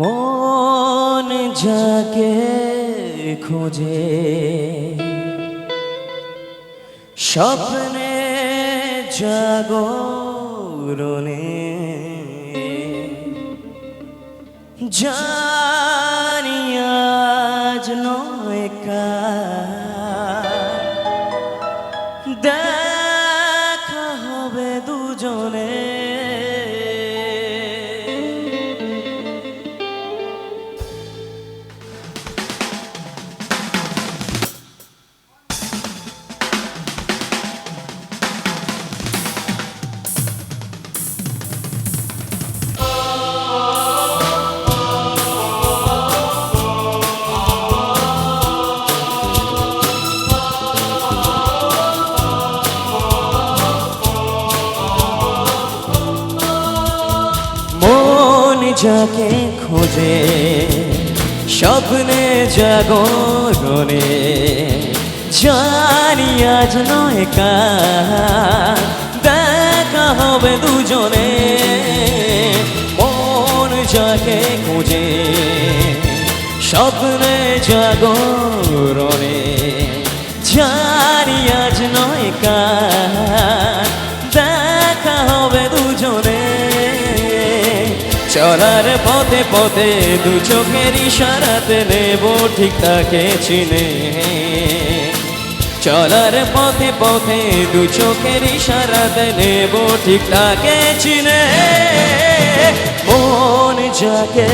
মন যাকে খোঁজে স্বপ্নে জাগরণে জানি নয় কাল। যাকে খোঁজে, স্বপ্নে জাগরণে জানি আজ নয় কা দেখা হবে দুজনে। মন যাকে খোঁজে, স্বপ্নে জাগরণে চলার পথে পথে দু চোখের ইশারাতে নেব, ঠিক তাকে চিনে। চলার পথে পথে দু চোখের ইশারাতে নেব, ঠিক তাকে চিনে। মন যাকে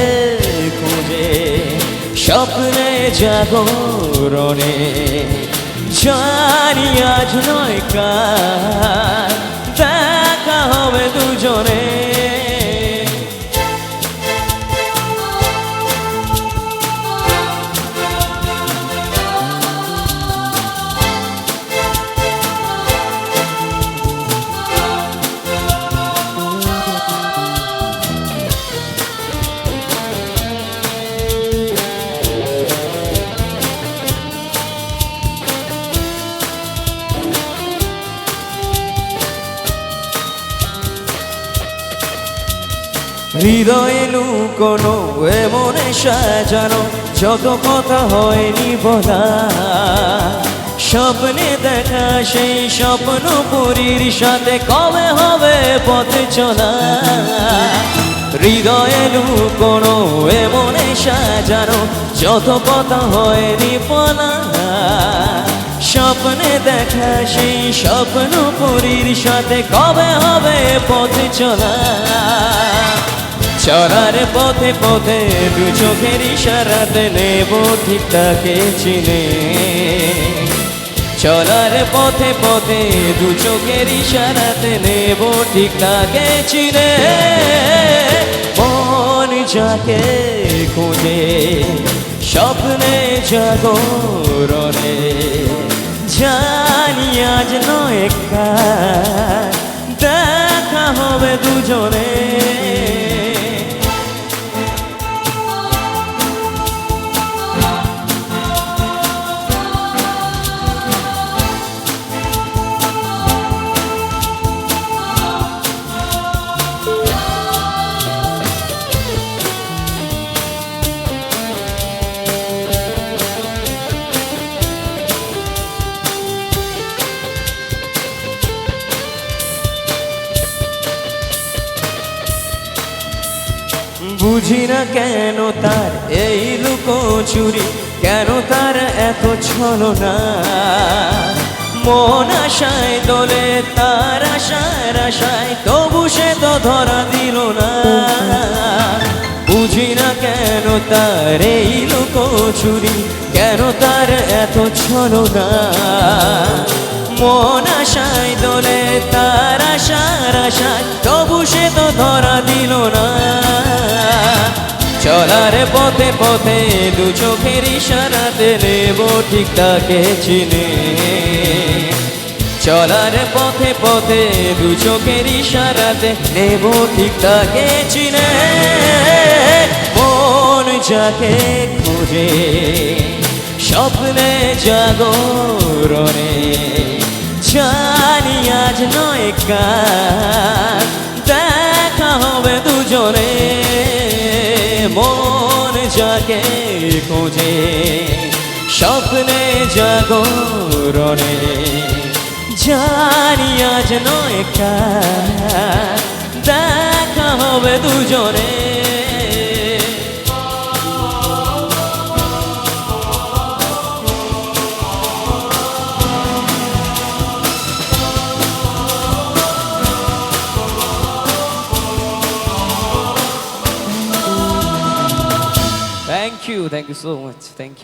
খুঁজে, স্বপ্নে জাগরণে। জানি আজ নয় কাল, দেখা হবে দুজনে। হৃদয়ে লুকোনো এমনে সাজানো, যত কথা হয়নি বলা। স্বপ্নে দেখা সেই স্বপ্ন পুরীর সাথে কবে হবে পথে চলা? হৃদয়ে লুকোনো এমনে সাজানো, যত কথা হয়নি বলা। স্বপ্নে দেখা সেই স্বপ্ন পুরীর সাথে কবে হবে পথে চলা? চলার পথে পথে দু চোখের ইশারাতে নেব ঠিক তাকে চিনে। চলার পথে পথে দু চোখের ইশারাতে নেব ঠিক তাকে চিনে। মন যাকে খুঁজে, স্বপ্নে জাগরণে। জানি আজ নয় দেখা হবে দুজনে। বুঝি না কেন তার এই লুকো চুরি? কেন তার এত ছলনা? মন আশায় দোলে, তার আশায় আশায়, তবু সে তো ধরা দিল না। বুঝি না কেন তার এই লুকো চুরি? কেন তার এত ছলনা? মন আশায় দোলে, তার আশার আশায় পথে পথে দু চোখের ইশারাতে নেব ঠিক তাকে চিনে। চলার পথে পথে দু চোখের ইশারাতে নেব ঠিক তাকে চিনে। মন যাকে খুঁজে, স্বপ্নে জাগরণে। জানি আজ নয় কাল, দেখা হবে দুজনে। মন খোঁজে স্বপ্নে জাগরণে। জানি আজ নয় কাল you, thank you so much. Thank you.